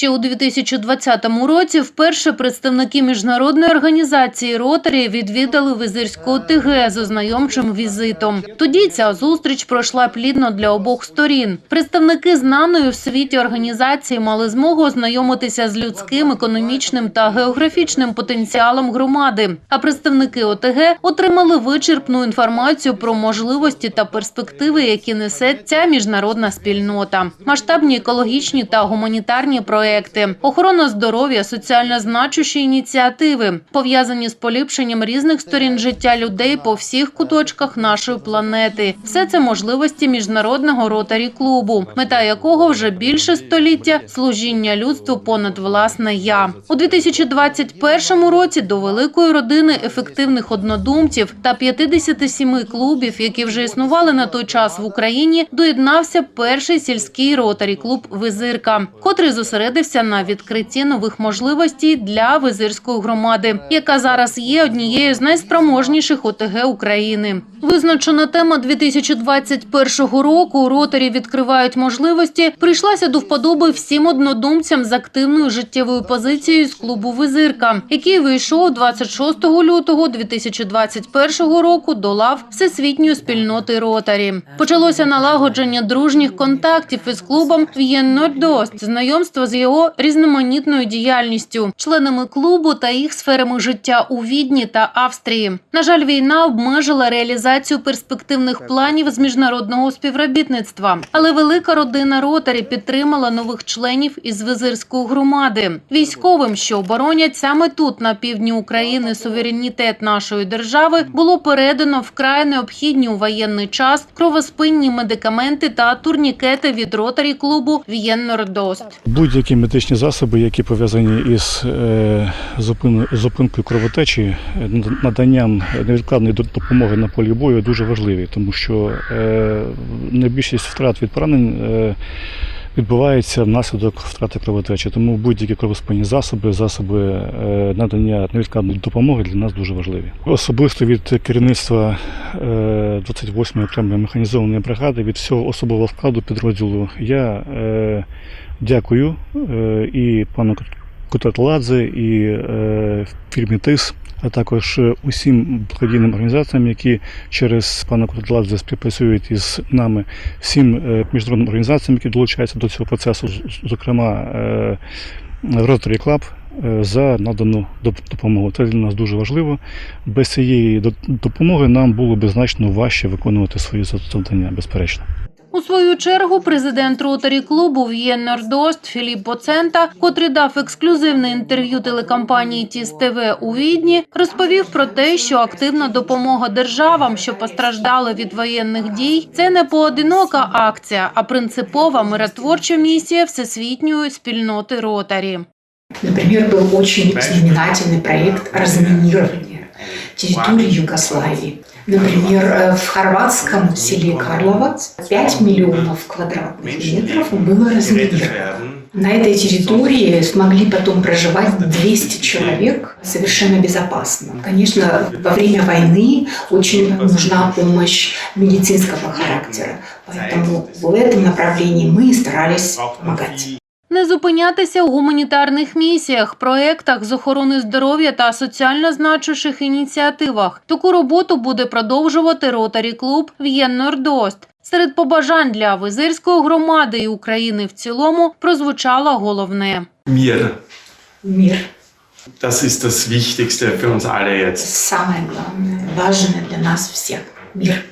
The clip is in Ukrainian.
Ще у 2020 році вперше представники міжнародної організації Ротарі відвідали Визирську ОТГ з ознайомчим візитом. Тоді ця зустріч пройшла плідно для обох сторін. Представники знаної в світі організації мали змогу ознайомитися з людським, економічним та географічним потенціалом громади. А представники ОТГ отримали вичерпну інформацію про можливості та перспективи, які несе ця міжнародна спільнота, масштабні екологічні та гуманітарні проекти, охорона здоров'я, соціально значущі ініціативи, пов'язані з поліпшенням різних сторін життя людей по всіх куточках нашої планети. Все це можливості міжнародного ротарі клубу, мета якого вже більше століття служіння людству понад власне я у 2021 році. До великої родини ефективних однодумців та 57 клубів, які вже існували на той час в Україні, доєднався перший сільський ротарі клуб Визирка, котрий зосередився на відкритті нових можливостей для визирської громади, яка зараз є однією з найспроможніших ОТГ України. Визначена тема 2021 року ротарі відкривають можливості. Прийшлася до вподоби всім однодумцям з активною життєвою позицією з клубу Визирка, який вийшов 26 лютого 2021 року до лав всесвітньої спільноти ротарі. Почалося налагодження дружніх контактів із клубом В'єннордост, знайомство з його різноманітною діяльністю, членами клубу та їх сферами життя у Відні та Австрії. На жаль, війна обмежила реалізацію перспективних планів з міжнародного співробітництва, але велика родина ротарі підтримала нових членів із визирської громади. Військовим, що оборонять саме тут, на півдні України, суверенітет нашої держави, було передано вкрай необхідні у воєнний час кровоспинні медикаменти та турнікети від ротарі клубу В'єннордост. Будь-які медичні засоби, які пов'язані із е, зупинкою кровотечі, е, наданням невідкладної до- допомоги на полі бою дуже важливі, тому що е, найбільшість втрат від поранень е, відбувається внаслідок втрати кровотечі. Тому будь-які кровоспинні засоби, засоби е, надання невідкладної допомоги для нас дуже важливі. Особисто від керівництва е, 28-ї окремої механізованої бригади, від всього особового складу підрозділу я е, дякую е, і пану Кутатладзе, і е, фірмі ТИС, а також е, усім благодійним організаціям, які через пана Кутатладзе співпрацюють із нами, всім е, міжнародним організаціям, які долучаються до цього процесу, зокрема е, Rotary Club, за надану доп- допомогу. Це для нас дуже важливо. Без цієї до- допомоги нам було б значно важче виконувати свої завдання, безперечно. У свою чергу президент ротарі клубу В'єннордост Філіп Боцента, котрий дав ексклюзивне інтерв'ю телекомпанії Тіс ТВ у Відні, розповів про те, що активна допомога державам, що постраждали від воєнних дій, це не поодинока акція, а принципова миротворча місія всесвітньої спільноти ротарі. Например, был очень знаменательный проект разминирования территории Югославии. Например, э, в хорватском селе Карловаc 5 миллионов квадратных метров было разминировано. На этой территории смогли потом проживать 200 человек совершенно безопасно. Конечно, во время войны очень нужна помощь медицинского характера, поэтому в этом направлении мы и старались помогать. Не зупинятися у гуманітарних місіях, проектах з охорони здоров'я та соціально значущих ініціативах. Таку роботу буде продовжувати ротарі клуб В'єннордост. Серед побажань для визирської громади і України в цілому прозвучало головне. Mir. Мир Das ist das Wichtigste für uns alle – jetzt. самое главное, важное для нас всех. Мир.